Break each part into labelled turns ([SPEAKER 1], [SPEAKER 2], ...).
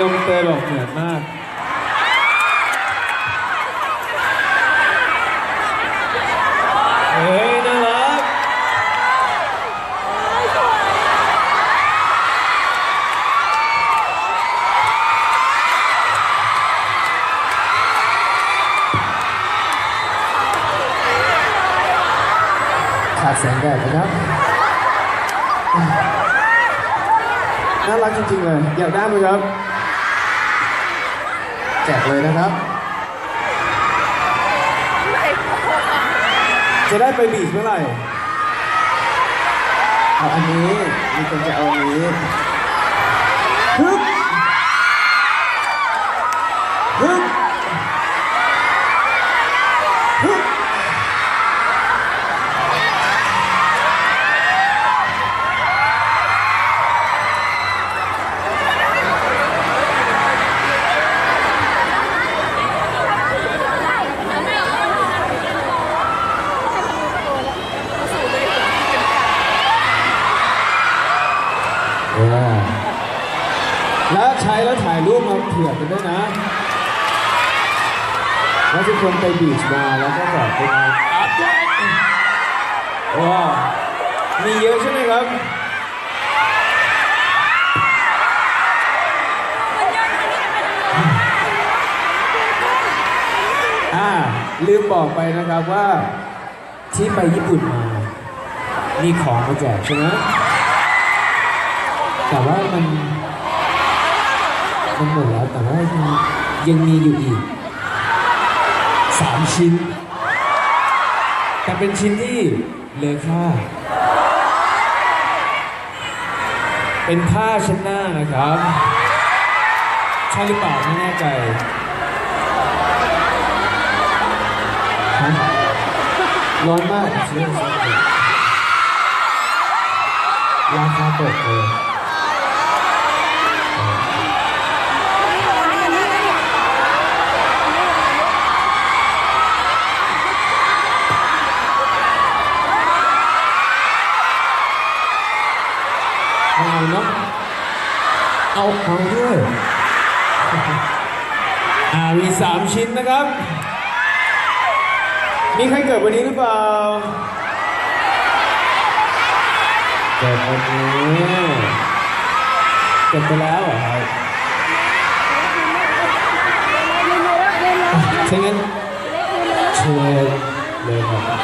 [SPEAKER 1] นมเตยบอกเหมือนมาก เฮ้ยน่ารัก
[SPEAKER 2] ขาดแสงแดดนะครับ น่ารักจริงๆเลย อยากได้ไหมครับ แจกเลยนะครับ
[SPEAKER 1] จะได้ไปบีชเมื่อไหร่
[SPEAKER 2] เอาอันนี้ มีคนจะเอาอันนี้
[SPEAKER 1] แล้วใช้แล้วถ่ายรูปมาเผื่อกันด้วยนะว่าทุกคนไปบีชมาแล้วก็แบบเป็นอัปเดตว้าวมีเยอะใช่ไหมครับ อ่า ลืมบอกไปนะครับว่าที่ไปญี่ปุ่นมา มีของมาแจกใช่ไหมแต่ว่ามัน มันหมดแล้วแต่ว่ายังยังมีอยู่อีกสามชิ้น แต่เป็นชิ้นที่เลอค่า เป็นผ้าชั้นหน้านะครับใช่หรือเปล่าไม่แน่ใจร้อนมากเชื่อราคาตกเลย เอาเอาด้วยอ่ามีสามชิ้นนะครับ มีใครเกิดวันนี้หรือเปล่า เกิดวันนี้เกิดไปแล้วเหรอครับถ้างั้นเชิญเลยครับ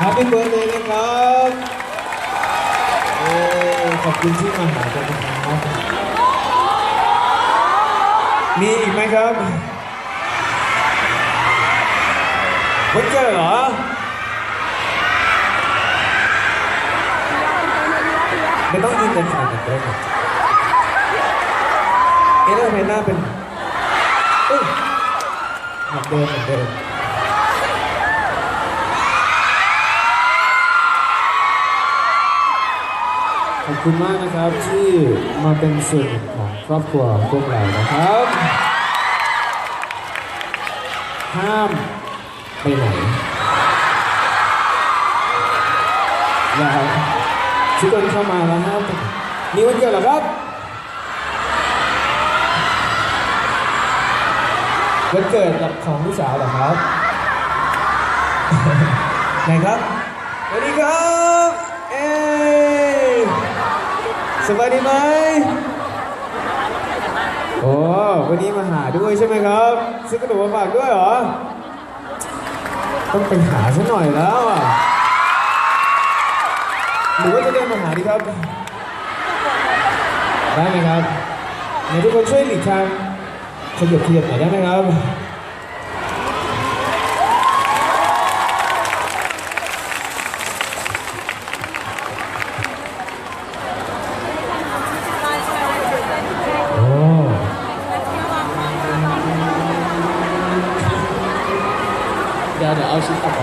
[SPEAKER 1] h a p p ี b เบิร์ a เดย์นะครับเอ้ขอบคุณที่มาหากันนะครับมีอีกไหมครับวันเกิดเหรอ ไม่ต้องยืนกันขนาดนั้นด้วยครับเอ๊ะแล้วทำไมหน้าเป็นเอ้ยเหมือนเดิมเหมือนเดิม ขอบคุณมากนะครับที่มาเป็นส่วนหนึ่งของครอบครัวพวกเรานะครับ ห้ามไปไหนนะครับทุกคนเข้ามาแล้วครับมีวันเกิดเหรอครับวันเกิดของลูกสาวเหรอครับไหนครับสวัสดีครับเอ สบายดีไหมโอ้วันนี้มาหาด้วยใช่ไหมครับ ซื้อขนมมาฝากด้วยเหรอ ต้องไปหาซะหน่อยแล้วอะหรือว่าจะเดินมาหาดีครับ ได้ไหมครับไหนทุกคนช่วยหลีกทางขยับขยับหน่อยได้ไหมครับ เดี๋ยวเดี๋ยวเอาชิ้นต่อไป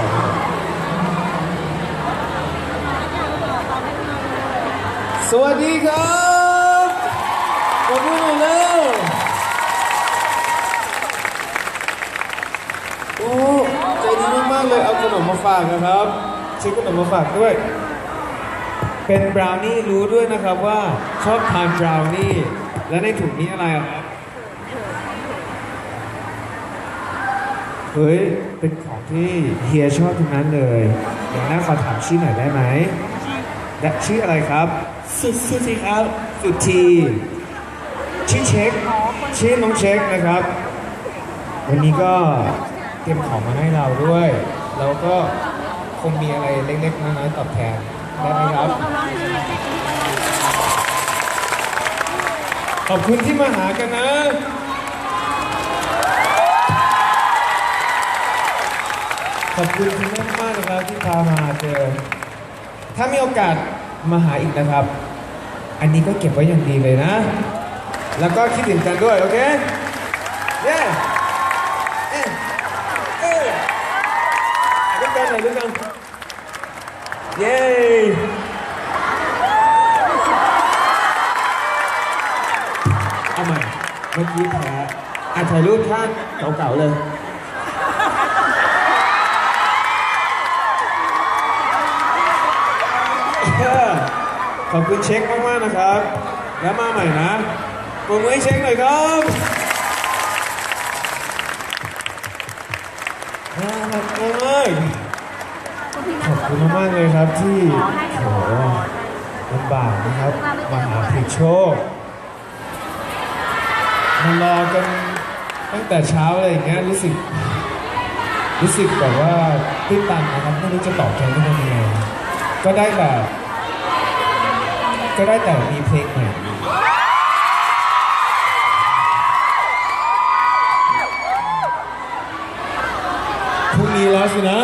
[SPEAKER 1] สวัสดีครับขอบคุณหน่อยเร็วโอ้ ใจดีมาก
[SPEAKER 2] มาฝากนะครับ ซื้อขนมมาฝากด้วย เป็นบราวนี่รู้ด้วยนะครับว่าชอบทานบราวนี่ และในถุงนี้อะไรอะครับ เฮ้ย เป็นของที่เฮียชอบทั้งนั้นเลยเดี๋ยวหน้าขอถามชื่อหน่อยได้ไหมและชื่ออะไรครับ สุดสุดทีครับ สุดทีชื่อเช็คชื่อน้องเช็คนะครับ วันนี้ก็เตรียมของมาให้เราด้วยแล้วก็คงมีอะไรเล็กๆน้อยๆตอบแทนได้ไหมครับ ขอบคุณที่มาหากันนะ ขอบคุณคุณแม่มากนะครับที่พามาเจอ ถ้ามีโอกาสมาหาอีกนะครับ อันนี้ก็เก็บไว้อย่างดีเลยนะ แล้วก็คิดถึงกันด้วย โอเค เย้เอ๊ะเอ๊ะด้วยกันหน่อยด้วยกันเย้เอาใหม่เมื่อกี้แพ้อะถ่ายรูปท่าเก่าๆเลย ขอบคุณเช็คมากๆนะครับ แล้วมาใหม่นะปรบมือให้เช็คหน่อยครับน่ารักมากขอบคุณมากๆเลยครับที่โอ้โหลำบากนะครับมาหาผลิตโชคมารอกันตั้งแต่เช้าอะไรอย่างเงี้ยรู้สึกรู้สึกแบบว่าตื้นตันนะครับไม่รู้จะตอบแทนทุกคนยังไง ก็ได้แต่ ก็ได้แต่มีเพลงใหม่พรุ่งนี้แล้วสินะ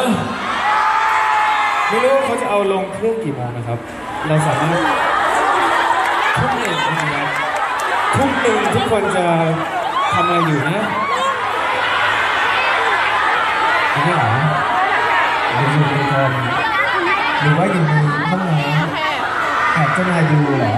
[SPEAKER 2] ไม่รู้ว่าเขาจะเอาลงเครื่องกี่โมงนะครับ เราสามารถทุ่มหนึ่งนะครับทุ่มหนึ่งทุกคนจะทำอะไรอยู่นะไม่เหรอหรืออยู่ในคอม หรือว่าอยู่ในห้องน้ำแอบเจ้านายดูเหรอ